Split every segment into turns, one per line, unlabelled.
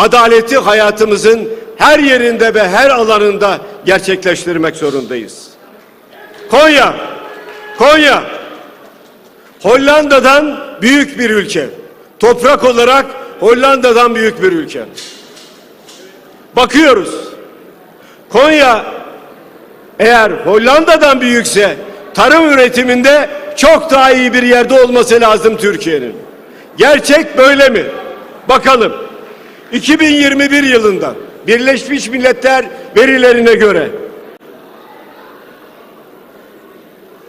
adaleti hayatımızın her yerinde ve her alanında gerçekleştirmek zorundayız. Konya, Konya, Hollanda'dan büyük bir ülke. Toprak olarak Hollanda'dan büyük bir ülke. Bakıyoruz. Konya eğer Hollanda'dan büyükse tarım üretiminde çok daha iyi bir yerde olması lazım Türkiye'nin. Gerçek böyle mi? Bakalım. 2021 yılında Birleşmiş Milletler verilerine göre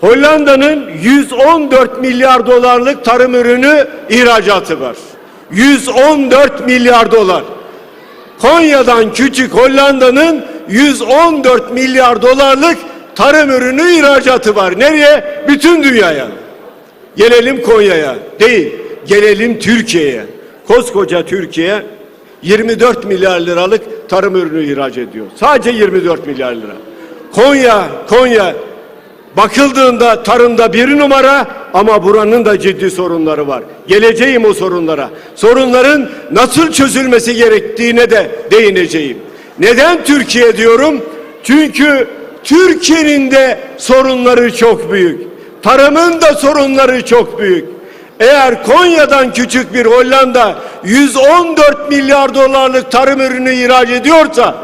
Hollanda'nın 114 milyar dolarlık tarım ürünü ihracatı var. 114 milyar dolar. Konya'dan küçük Hollanda'nın 114 milyar dolarlık tarım ürünü ihracatı var. Nereye? Bütün dünyaya. Gelelim Konya'ya. Değil. Gelelim Türkiye'ye. Koskoca Türkiye 24 milyar liralık tarım ürünü ihraç ediyor. Sadece 24 milyar lira. Konya, Konya bakıldığında tarımda bir numara ama buranın da ciddi sorunları var. Geleceğim o sorunlara. Sorunların nasıl çözülmesi gerektiğine de değineceğim. Neden Türkiye diyorum? Çünkü Türkiye'nin de sorunları çok büyük. Tarımın da sorunları çok büyük. Eğer Konya'dan küçük bir Hollanda 114 milyar dolarlık tarım ürünü ihraç ediyorsa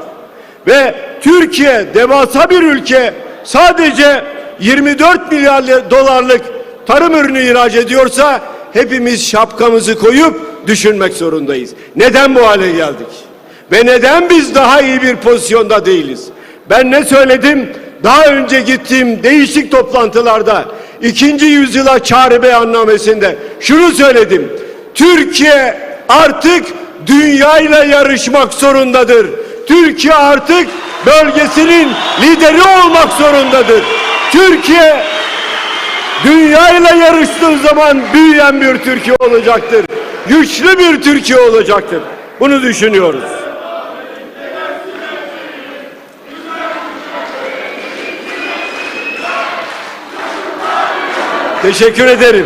ve Türkiye devasa bir ülke sadece 24 milyar dolarlık tarım ürünü ihraç ediyorsa hepimiz şapkamızı koyup düşünmek zorundayız. Neden bu hale geldik? Ve neden biz daha iyi bir pozisyonda değiliz? Ben ne söyledim? Daha önce gittiğim değişik toplantılarda ikinci yüzyıla çağrı beyannamesinde şunu söyledim. Türkiye artık dünyayla yarışmak zorundadır. Türkiye artık bölgesinin lideri olmak zorundadır. Türkiye dünyayla yarıştığı zaman büyüyen bir Türkiye olacaktır. Güçlü bir Türkiye olacaktır. Bunu düşünüyoruz. Teşekkür ederim.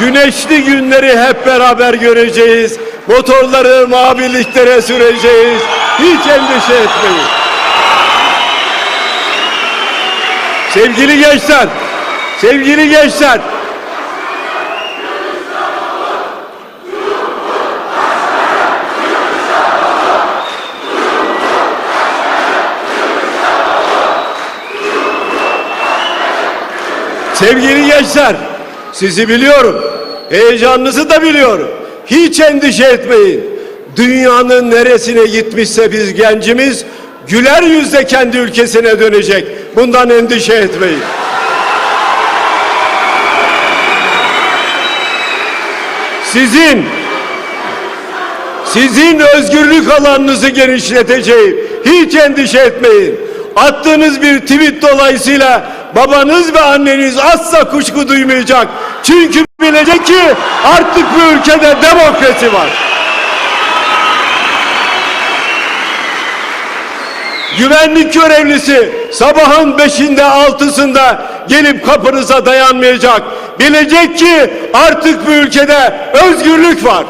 Güneşli günleri hep beraber göreceğiz. Motorları maviliklere süreceğiz. Hiç endişe etmeyin. Sevgili gençler, sevgili gençler. Sevgili gençler, sizi biliyorum. Heyecanınızı da biliyorum. Hiç endişe etmeyin. Dünyanın neresine gitmişse biz gencimiz güler yüzle kendi ülkesine dönecek. Bundan endişe etmeyin. Sizin sizin özgürlük alanınızı genişleteceğim. Hiç endişe etmeyin. Attığınız bir tweet dolayısıyla babanız ve anneniz asla kuşku duymayacak. Çünkü bilecek ki artık bu ülkede demokrasi var. Güvenlik görevlisi sabahın beşinde altısında gelip kapınıza dayanmayacak. Bilecek ki artık bu ülkede özgürlük var.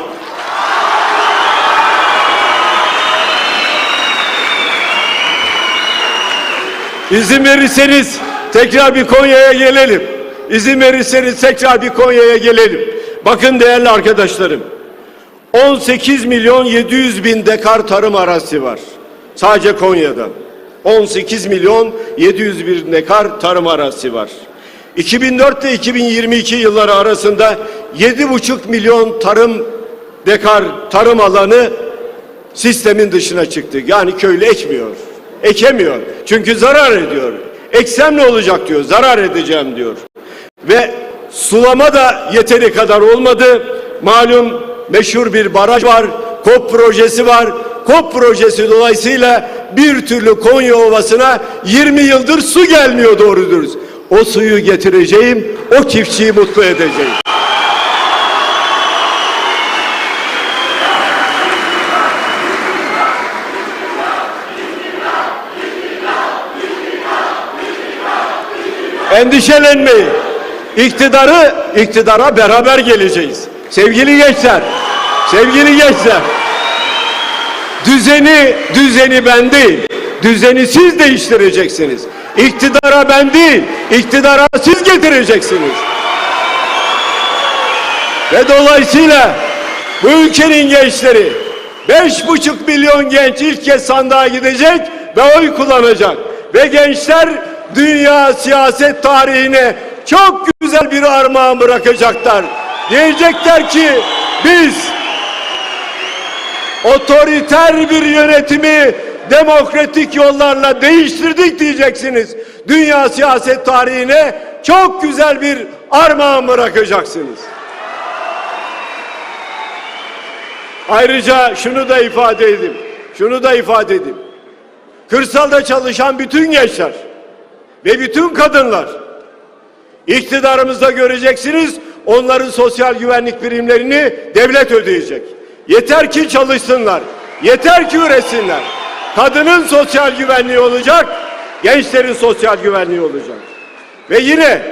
İzin verirseniz tekrar bir Konya'ya gelelim. İzin verirseniz tekrar bir Konya'ya gelelim. Bakın değerli arkadaşlarım. 18 milyon 700 bin dekar tarım arazisi var. Sadece Konya'da. 18 milyon 700 bin dekar tarım arazisi var. 2004 ile 2022 yılları arasında 7,5 milyon tarım dekar tarım alanı sistemin dışına çıktı. Yani köylü ekmiyor. Ekemiyor. Çünkü zarar ediyor. Eksem ne olacak diyor. Zarar edeceğim diyor. Ve sulama da yeteri kadar olmadı. Malum meşhur bir baraj var. KOP projesi var. KOP projesi dolayısıyla bir türlü Konya Ovası'na 20 yıldır su gelmiyor doğru dürüst. O suyu getireceğim, o çiftçiyi mutlu edeceğim. Endişelenmeyin. iktidarı iktidara beraber geleceğiz. Sevgili gençler, sevgili gençler. Düzeni, düzeni ben değil. Düzeni siz değiştireceksiniz. İktidara ben değil, iktidara siz getireceksiniz. Ve dolayısıyla bu ülkenin gençleri beş buçuk milyon genç ilk kez sandığa gidecek ve oy kullanacak. Ve gençler dünya siyaset tarihine çok güzel bir armağan bırakacaklar. Diyecekler ki biz otoriter bir yönetimi demokratik yollarla değiştirdik diyeceksiniz. Dünya siyaset tarihine çok güzel bir armağan bırakacaksınız. Ayrıca şunu da ifade edeyim. Şunu da ifade edeyim. Kırsalda çalışan bütün gençler ve bütün kadınlar iktidarımızda göreceksiniz onların sosyal güvenlik primlerini devlet ödeyecek. Yeter ki çalışsınlar. Yeter ki üretsinler. Kadının sosyal güvenliği olacak, gençlerin sosyal güvenliği olacak. Ve yine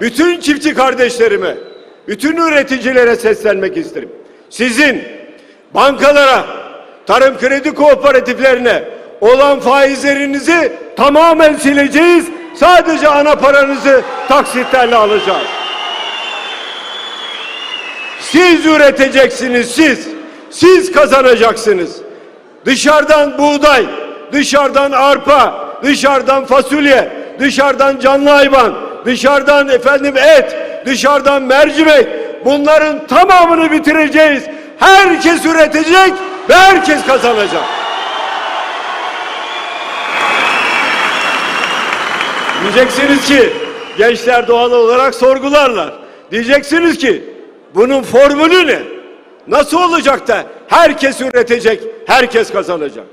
bütün çiftçi kardeşlerime, bütün üreticilere seslenmek isterim. Sizin bankalara, tarım kredi kooperatiflerine olan faizlerinizi tamamen sileceğiz. Sadece ana paranızı taksitlerle alacağız. Siz üreteceksiniz siz. Siz kazanacaksınız. Dışarıdan buğday, dışarıdan arpa, dışarıdan fasulye, dışarıdan canlı hayvan, dışarıdan efendim et, dışarıdan mercimek. Bunların tamamını bitireceğiz. Herkes üretecek ve herkes kazanacak. Diyeceksiniz ki gençler doğal olarak sorgularlar. Diyeceksiniz ki bunun formülü ne? Nasıl olacak da herkes üretecek, herkes kazanacak?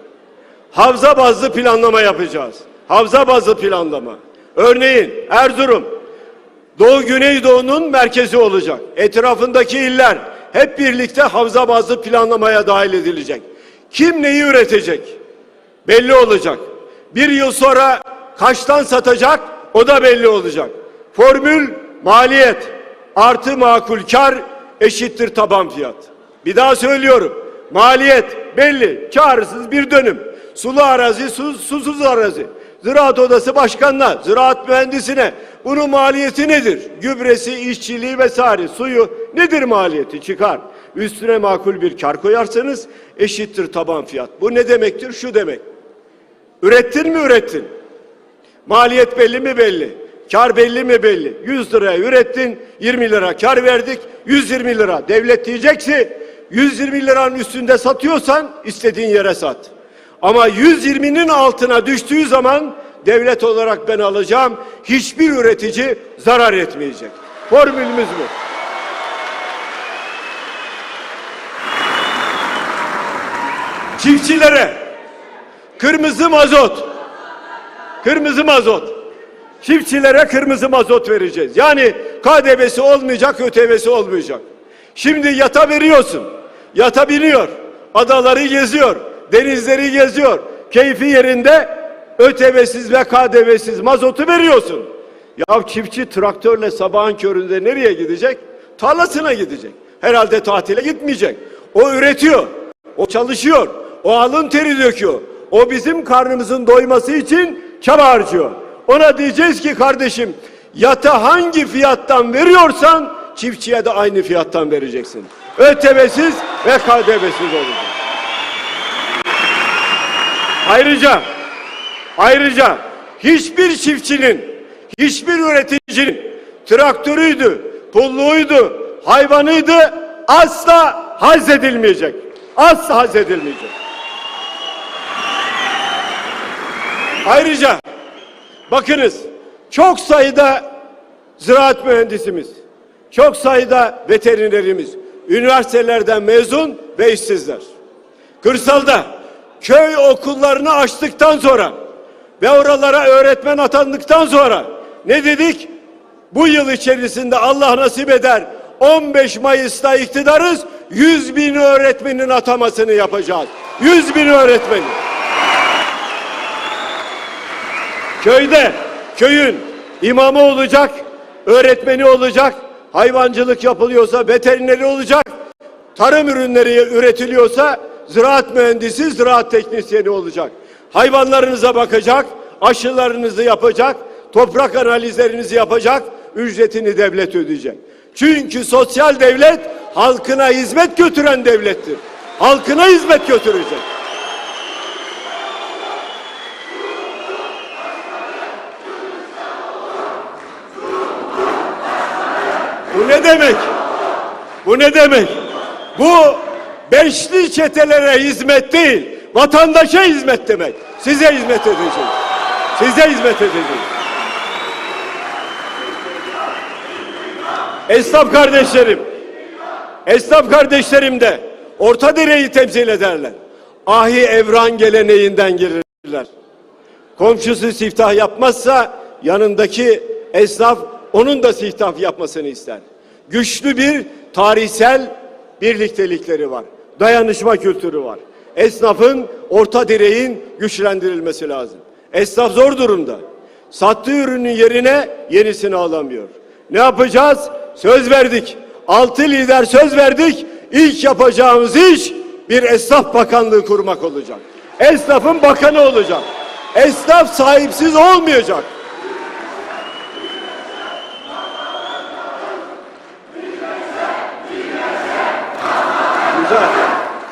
Havza bazlı planlama yapacağız. Havza bazlı planlama. Örneğin Erzurum Doğu Güneydoğu'nun merkezi olacak. Etrafındaki iller hep birlikte havza bazlı planlamaya dahil edilecek. Kim neyi üretecek? Belli olacak. Bir yıl sonra kaçtan satacak? O da belli olacak. Formül maliyet artı makul kar eşittir taban fiyat. Bir daha söylüyorum. Maliyet belli. Karsız bir dönüm. Sulu arazi, su, susuz arazi. Ziraat Odası Başkanı'na, ziraat mühendisine bunun maliyeti nedir? Gübresi, işçiliği vesaire, suyu nedir maliyeti? Çıkar. Üstüne makul bir kar koyarsanız eşittir taban fiyat. Bu ne demektir? Şu demek. Ürettin mi ürettin? Maliyet belli mi belli? Kar belli mi belli? 100 liraya ürettin, 20 lira kar verdik, 120 lira. Devlet diyecek ki 120 liranın üstünde satıyorsan istediğin yere sat. Ama 120'nin altına düştüğü zaman devlet olarak ben alacağım. Hiçbir üretici zarar etmeyecek. Formülümüz bu. Çiftçilere kırmızı mazot kırmızı mazot çiftçilere kırmızı mazot vereceğiz. Yani KDV'si olmayacak, ÖTV'si olmayacak. Şimdi yata veriyorsun. Yata biniyor. Adaları geziyor. Denizleri geziyor. Keyfi yerinde ÖTV'siz ve KDV'siz mazotu veriyorsun. Ya çiftçi traktörle sabahın köründe nereye gidecek? Tarlasına gidecek. Herhalde tatile gitmeyecek. O üretiyor. O çalışıyor. O alın teri döküyor. O bizim karnımızın doyması için çaba harcıyor. Ona diyeceğiz ki kardeşim yata hangi fiyattan veriyorsan çiftçiye de aynı fiyattan vereceksin. ÖTV'siz ve KDV'siz olacak. Ayrıca ayrıca hiçbir çiftçinin, hiçbir üreticinin traktörüydü, pulluğuydu, hayvanıydı asla haz edilmeyecek. Asla haz edilmeyecek. Ayrıca bakınız çok sayıda ziraat mühendisimiz, çok sayıda veterinerimiz, üniversitelerden mezun ve işsizler. Kırsalda köy okullarını açtıktan sonra ve oralara öğretmen atandıktan sonra ne dedik? Bu yıl içerisinde Allah nasip eder 15 Mayıs'ta iktidarız 100 bin öğretmenin atamasını yapacağız. 100 bin öğretmeni. Köyde köyün imamı olacak, öğretmeni olacak, hayvancılık yapılıyorsa veterineri olacak, tarım ürünleri üretiliyorsa ziraat mühendisi, ziraat teknisyeni olacak. Hayvanlarınıza bakacak, aşılarınızı yapacak, toprak analizlerinizi yapacak, ücretini devlet ödeyecek. Çünkü sosyal devlet halkına hizmet götüren devlettir. Halkına hizmet götürecek. Ne demek? Bu ne demek? Bu beşli çetelere hizmet değil, vatandaşa hizmet demek. Size hizmet edeceğiz. Size hizmet edeceğiz. Esnaf kardeşlerim, esnaf kardeşlerim de orta direği temsil ederler. Ahi evran geleneğinden gelirler. Komşusu siftah yapmazsa yanındaki esnaf onun da siftah yapmasını ister. Güçlü bir tarihsel birliktelikleri var. Dayanışma kültürü var. Esnafın orta direğin güçlendirilmesi lazım. Esnaf zor durumda. Sattığı ürünün yerine yenisini alamıyor. Ne yapacağız? Söz verdik. Altı lider söz verdik. İlk yapacağımız iş bir esnaf bakanlığı kurmak olacak. Esnafın bakanı olacak. Esnaf sahipsiz olmayacak.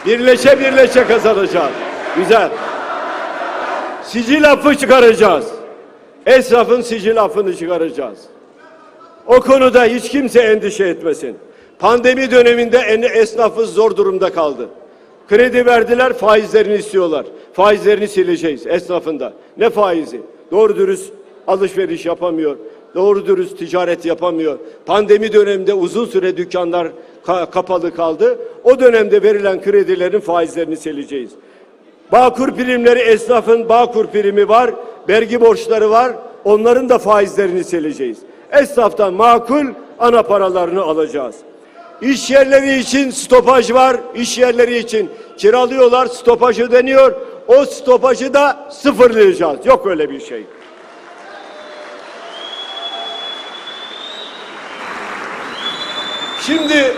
Birleşe birleşe kazanacağız. Güzel. Sicil affı çıkaracağız. Esnafın sicil affını çıkaracağız. O konuda hiç kimse endişe etmesin. Pandemi döneminde en esnafız zor durumda kaldı. Kredi verdiler, faizlerini istiyorlar. Faizlerini sileceğiz esnafında. Ne faizi? Doğru dürüst alışveriş yapamıyor. Doğru dürüst ticaret yapamıyor. Pandemi döneminde uzun süre dükkanlar ka- kapalı kaldı. O dönemde verilen kredilerin faizlerini sileceğiz. Bağkur primleri esnafın Bağkur primi var, vergi borçları var. Onların da faizlerini sileceğiz. Esnaftan makul ana paralarını alacağız. İş yerleri için stopaj var. İş yerleri için kiralıyorlar, stopaj ödeniyor. O stopajı da sıfırlayacağız. Yok öyle bir şey. Şimdi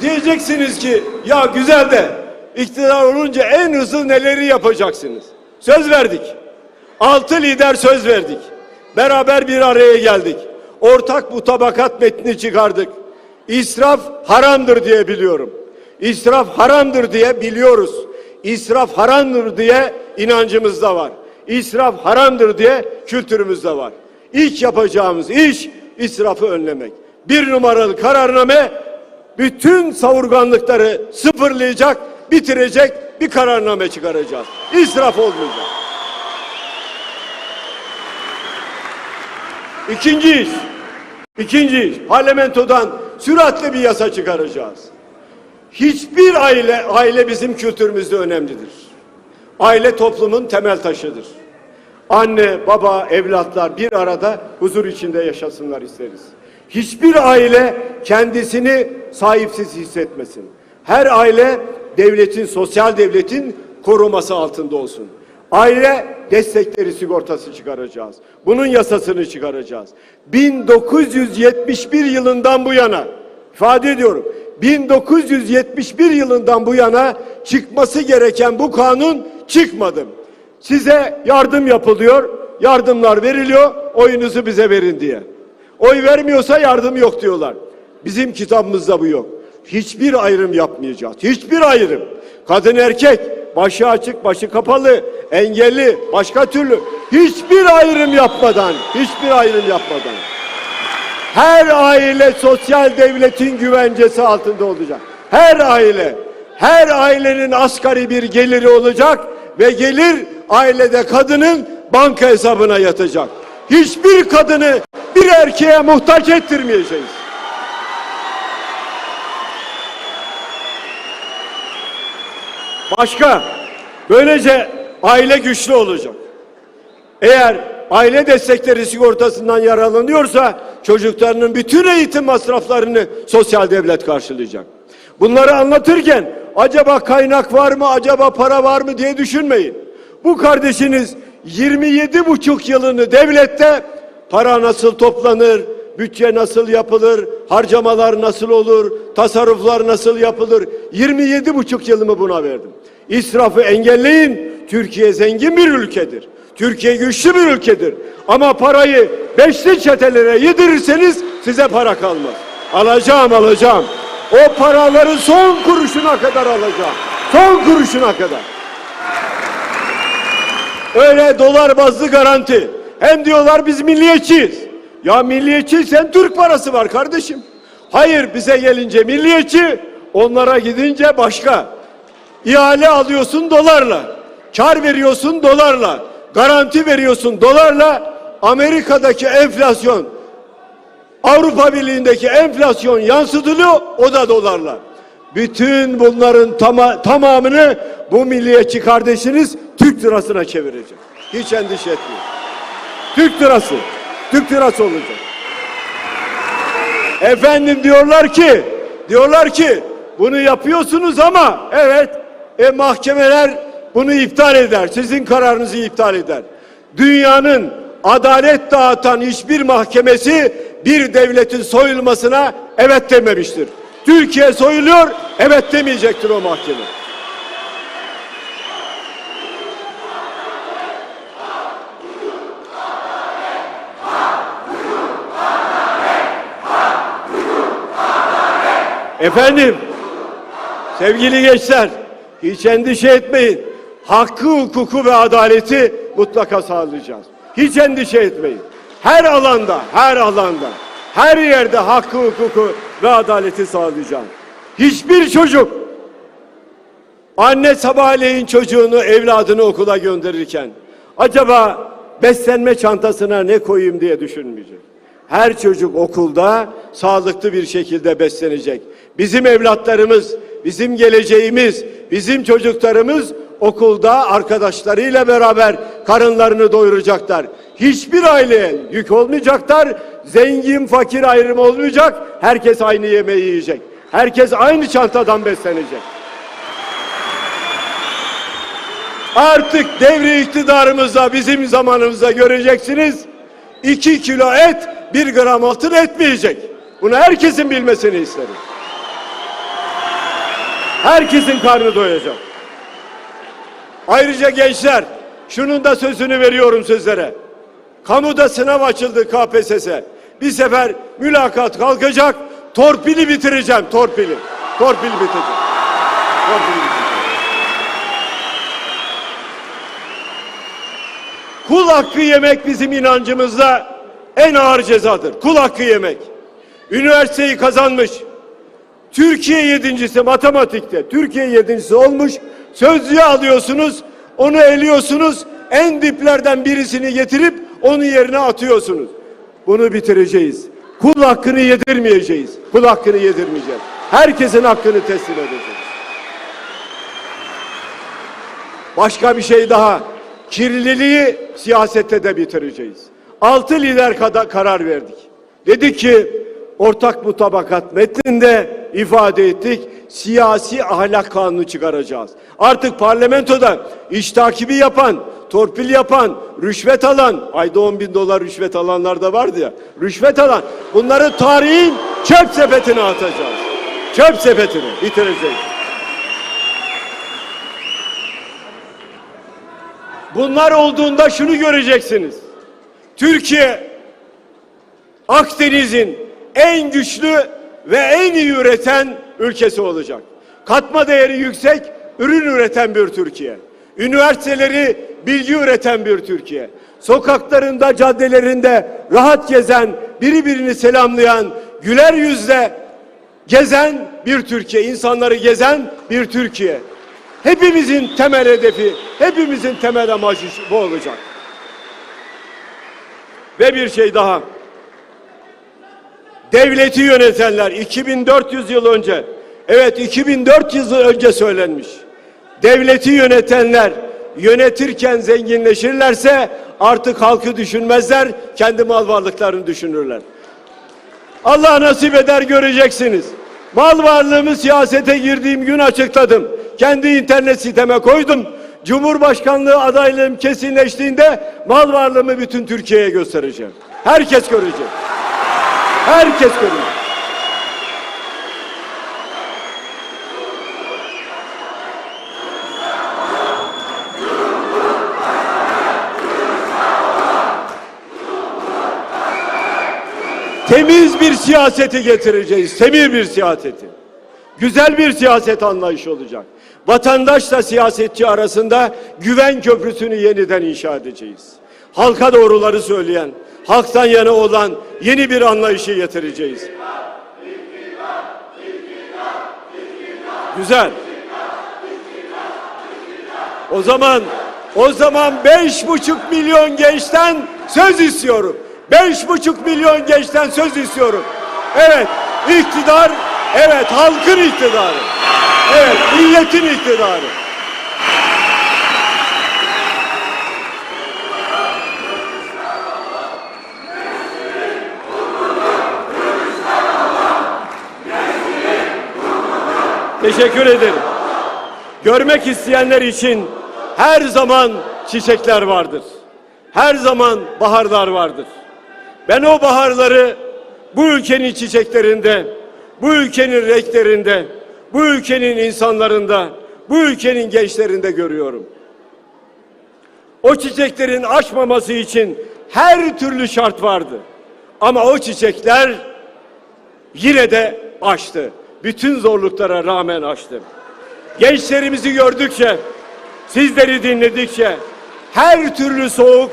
diyeceksiniz ki ya güzel de iktidar olunca en hızlı neleri yapacaksınız? Söz verdik. Altı lider söz verdik. Beraber bir araya geldik. Ortak mutabakat metni çıkardık. İsraf haramdır diye biliyorum. İsraf haramdır diye biliyoruz. İsraf haramdır diye inancımızda var. İsraf haramdır diye kültürümüzde var. İlk yapacağımız iş israfı önlemek. Bir numaralı kararname bütün savurganlıkları sıfırlayacak, bitirecek bir kararname çıkaracağız. İsraf olmayacak. İkinci iş, ikinci iş, parlamentodan süratle bir yasa çıkaracağız. Hiçbir aile, aile bizim kültürümüzde önemlidir. Aile toplumun temel taşıdır. Anne, baba, evlatlar bir arada huzur içinde yaşasınlar isteriz. Hiçbir aile kendisini sahipsiz hissetmesin. Her aile devletin, sosyal devletin koruması altında olsun. Aile destekleri sigortası çıkaracağız. Bunun yasasını çıkaracağız. 1971 yılından bu yana ifade ediyorum. 1971 yılından bu yana çıkması gereken bu kanun çıkmadı. Size yardım yapılıyor, yardımlar veriliyor, oyunuzu bize verin diye. Oy vermiyorsa yardım yok diyorlar. Bizim kitabımızda bu yok. Hiçbir ayrım yapmayacağız. Hiçbir ayrım. Kadın erkek, başı açık, başı kapalı, engelli, başka türlü hiçbir ayrım yapmadan, hiçbir ayrım yapmadan. Her aile sosyal devletin güvencesi altında olacak. Her aile, her ailenin asgari bir geliri olacak ve gelir ailede kadının banka hesabına yatacak. Hiçbir kadını bir erkeğe muhtaç ettirmeyeceğiz. Başka, böylece aile güçlü olacak. Eğer aile destekleri sigortasından yararlanıyorsa çocuklarının bütün eğitim masraflarını sosyal devlet karşılayacak. Bunları anlatırken acaba kaynak var mı, acaba para var mı diye düşünmeyin. Bu kardeşiniz 27 buçuk yılını devlette para nasıl toplanır, bütçe nasıl yapılır, harcamalar nasıl olur, tasarruflar nasıl yapılır. 27 buçuk yılımı buna verdim. İsrafı engelleyin. Türkiye zengin bir ülkedir. Türkiye güçlü bir ülkedir. Ama parayı beşli çetelere yedirirseniz size para kalmaz. Alacağım alacağım. O paraları son kuruşuna kadar alacağım. Son kuruşuna kadar. Öyle dolar bazlı garanti. Hem diyorlar biz milliyetçiyiz. Ya milliyetçiysen Türk parası var kardeşim. Hayır bize gelince milliyetçi, onlara gidince başka. İhale alıyorsun dolarla. Kar veriyorsun dolarla. Garanti veriyorsun dolarla. Amerika'daki enflasyon, Avrupa Birliği'ndeki enflasyon yansıtılıyor o da dolarla. Bütün bunların tama- tamamını bu milliyetçi kardeşiniz Türk lirasına çevirecek. Hiç endişe etmeyin. Türk lirası. Türk lirası olacak. Efendim diyorlar ki, diyorlar ki bunu yapıyorsunuz ama evet e, mahkemeler bunu iptal eder. Sizin kararınızı iptal eder. Dünyanın adalet dağıtan hiçbir mahkemesi bir devletin soyulmasına evet dememiştir. Türkiye soyuluyor, evet demeyecektir o mahkeme. Efendim, sevgili gençler, hiç endişe etmeyin. Hakkı, hukuku ve adaleti mutlaka sağlayacağız. Hiç endişe etmeyin. Her alanda, her alanda, her yerde hakkı, hukuku ve adaleti sağlayacağım. Hiçbir çocuk anne sabahleyin çocuğunu, evladını okula gönderirken acaba beslenme çantasına ne koyayım diye düşünmeyecek. Her çocuk okulda sağlıklı bir şekilde beslenecek. Bizim evlatlarımız, bizim geleceğimiz, bizim çocuklarımız okulda arkadaşlarıyla beraber karınlarını doyuracaklar. Hiçbir aileye yük olmayacaklar. Zengin fakir ayrımı olmayacak. Herkes aynı yemeği yiyecek. Herkes aynı çantadan beslenecek. Artık devri iktidarımızda bizim zamanımızda göreceksiniz. 2 kilo et bir gram altın etmeyecek. Bunu herkesin bilmesini isterim. Herkesin karnı doyacak. Ayrıca gençler, şunun da sözünü veriyorum sizlere. Kamuda sınav açıldı KPSS. Bir sefer mülakat kalkacak, torpili bitireceğim, torpili. Torpil bitecek. Torpili bitecek. Kul hakkı yemek bizim inancımızda en ağır cezadır. Kul hakkı yemek. Üniversiteyi kazanmış. Türkiye yedincisi matematikte. Türkiye yedincisi olmuş. Sözlüğe alıyorsunuz. Onu eliyorsunuz. En diplerden birisini getirip onun yerine atıyorsunuz. Bunu bitireceğiz. Kul hakkını yedirmeyeceğiz. Kul hakkını yedirmeyeceğiz. Herkesin hakkını teslim edeceğiz. Başka bir şey daha. Kirliliği siyasette de bitireceğiz. Altı lider kada karar verdik. Dedi ki ortak mutabakat metninde ifade ettik. Siyasi ahlak kanunu çıkaracağız. Artık parlamentoda iş takibi yapan, torpil yapan, rüşvet alan, ayda 10 bin dolar rüşvet alanlar da vardı ya, rüşvet alan, bunları tarihin çöp sepetine atacağız. Çöp sepetine bitireceğiz. Bunlar olduğunda şunu göreceksiniz. Türkiye Akdeniz'in en güçlü ve en iyi üreten ülkesi olacak. Katma değeri yüksek, ürün üreten bir Türkiye. Üniversiteleri bilgi üreten bir Türkiye. Sokaklarında, caddelerinde rahat gezen, biri birini selamlayan, güler yüzle gezen bir Türkiye, insanları gezen bir Türkiye. Hepimizin temel hedefi, hepimizin temel amacı bu olacak. Ve bir şey daha. Devleti yönetenler 2400 yıl önce, evet 2400 yıl önce söylenmiş. Devleti yönetenler yönetirken zenginleşirlerse artık halkı düşünmezler, kendi mal varlıklarını düşünürler. Allah nasip eder göreceksiniz. Mal varlığımı siyasete girdiğim gün açıkladım. Kendi internet siteme koydum. Cumhurbaşkanlığı adaylığım kesinleştiğinde mal varlığımı bütün Türkiye'ye göstereceğim. Herkes görecek. Herkes görüyor. Temiz bir siyaseti getireceğiz. Temiz bir siyaseti. Güzel bir siyaset anlayışı olacak. Vatandaşla siyasetçi arasında güven köprüsünü yeniden inşa edeceğiz. Halka doğruları söyleyen, halktan yana olan yeni bir anlayışı getireceğiz. Güzel. O zaman o zaman beş buçuk milyon gençten söz istiyorum. Beş buçuk milyon gençten söz istiyorum. Evet, iktidar, evet halkın iktidarı. Evet, milletin iktidarı. Teşekkür ederim. Görmek isteyenler için her zaman çiçekler vardır. Her zaman baharlar vardır. Ben o baharları bu ülkenin çiçeklerinde, bu ülkenin renklerinde, bu ülkenin insanlarında, bu ülkenin gençlerinde görüyorum. O çiçeklerin açmaması için her türlü şart vardı. Ama o çiçekler yine de açtı. Bütün zorluklara rağmen açtı. Gençlerimizi gördükçe, sizleri dinledikçe her türlü soğuk,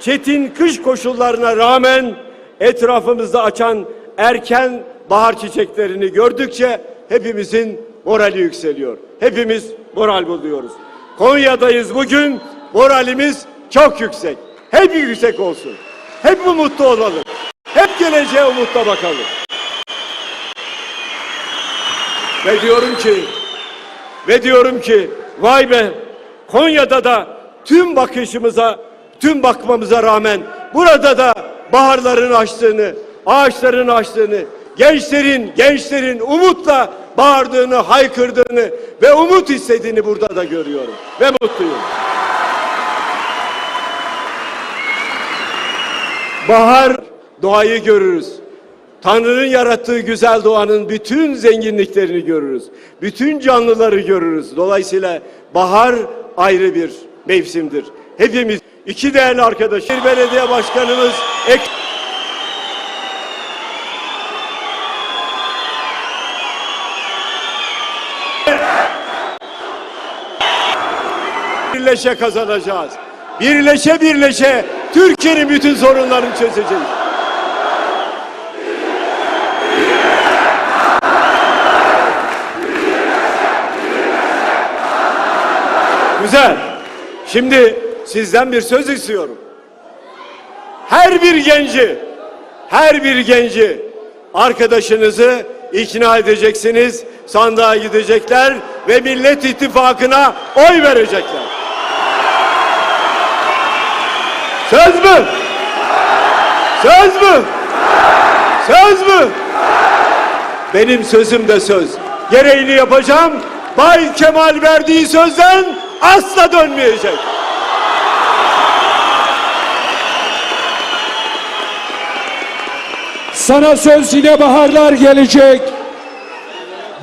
çetin kış koşullarına rağmen etrafımızda açan erken bahar çiçeklerini gördükçe hepimizin morali yükseliyor. Hepimiz moral buluyoruz. Konya'dayız bugün. Moralimiz çok yüksek. Hep yüksek olsun. Hep umutlu olalım. Hep geleceğe umutla bakalım. Ve diyorum ki ve diyorum ki vay be Konya'da da tüm bakışımıza tüm bakmamıza rağmen burada da baharların açtığını, ağaçların açtığını, gençlerin gençlerin umutla bağırdığını, haykırdığını ve umut istediğini burada da görüyorum ve mutluyum. Bahar doğayı görürüz. Tanrı'nın yarattığı güzel doğanın bütün zenginliklerini görürüz. Bütün canlıları görürüz. Dolayısıyla bahar ayrı bir mevsimdir. Hepimiz iki değerli arkadaş, bir belediye başkanımız ek birleşe kazanacağız. Birleşe birleşe Türkiye'nin bütün sorunlarını çözeceğiz. Güzel. Şimdi sizden bir söz istiyorum. Her bir genci, her bir genci arkadaşınızı ikna edeceksiniz. Sandığa gidecekler ve Millet İttifakı'na oy verecekler. Söz mü? Söz mü? Söz mü? Benim sözüm de söz. Gereğini yapacağım. Bay Kemal verdiği sözden asla dönmeyecek.
Sana söz yine baharlar gelecek.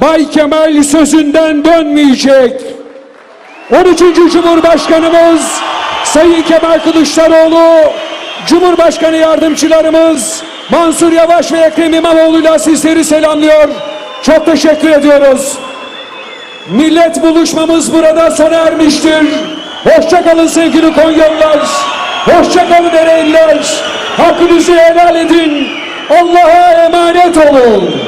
Bay Kemal sözünden dönmeyecek. 13. Cumhurbaşkanımız Sayın Kemal Kılıçdaroğlu, Cumhurbaşkanı yardımcılarımız Mansur Yavaş ve Ekrem İmamoğlu'yla sizleri selamlıyor. Çok teşekkür ediyoruz. Millet buluşmamız burada sona ermiştir. Hoşçakalın sevgili Konyalılar. Hoşçakalın Ereğliler. Hakkınızı helal edin. Allah'a emanet olun.